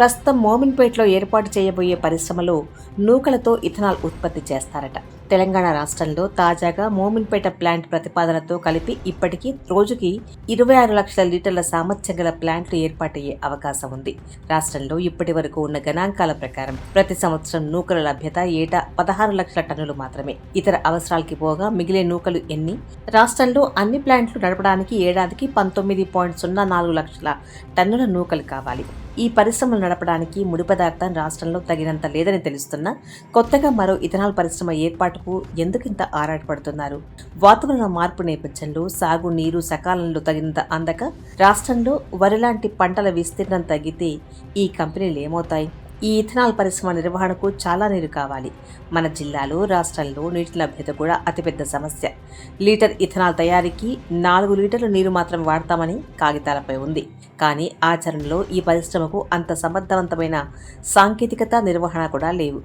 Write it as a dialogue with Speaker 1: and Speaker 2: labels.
Speaker 1: ప్రస్తుతం మోమిన్పేటలో ఏర్పాటు చేయబోయే పరిశ్రమలో నూకలతో ఇథనాల్ ఉత్పత్తి చేస్తారట. తెలంగాణ రాష్ట్రంలో తాజాగా మోమిన్పేట ప్లాంట్ ప్రతిపాదనతో కలిపి ఇప్పటికీ రోజుకి ఇరవై ఆరు లక్షల లీటర్ల సామర్థ్యం గల ప్లాంట్లు ఏర్పాటయ్యే అవకాశం ఉంది. రాష్ట్రంలో ఇప్పటి వరకు ఉన్న గణాంకాల ప్రకారం ప్రతి సంవత్సరం నూకల లభ్యత ఏటా పదహారు లక్షల టన్నులు మాత్రమే. ఇతర అవసరాలకి పోగా మిగిలే నూకలు ఎన్ని? రాష్ట్రంలో అన్ని ప్లాంట్లు నడపడానికి ఏడాదికి పంతొమ్మిది పాయింట్ సున్నా నాలుగు లక్షల టన్నుల నూకలు కావాలి. ఈ పరిశ్రమలు నడపడానికి ముడి పదార్థం రాష్ట్రంలో తగినంత లేదని తెలుస్తున్నా కొత్తగా మరో ఇథనాల్ పరిశ్రమ ఏర్పాటుకు ఎందుకింత ఆరాటపడుతున్నారు? వాతావరణ మార్పు నేపథ్యంలో సాగు నీరు సకాలంలో తగినంత అందక రాష్ట్రంలో వరి లాంటి పంటల విస్తీర్ణం తగ్గితే ఈ కంపెనీలు ఏమవుతాయి? ఈ ఇథనాల్ పరిశ్రమ నిర్వహణకు చాలా నీరు కావాలి. మన జిల్లాలో రాష్ట్రంలో నీటి లభ్యత కూడా అతిపెద్ద సమస్య. లీటర్ ఇథనాల్ తయారీకి నాలుగు లీటర్ల నీరు మాత్రం వాడతామని కాగితాలపై ఉంది. కానీ ఆచరణలో ఈ పరిశ్రమకు అంత సమర్థవంతమైన సాంకేతికత నిర్వహణ కూడా లేవు.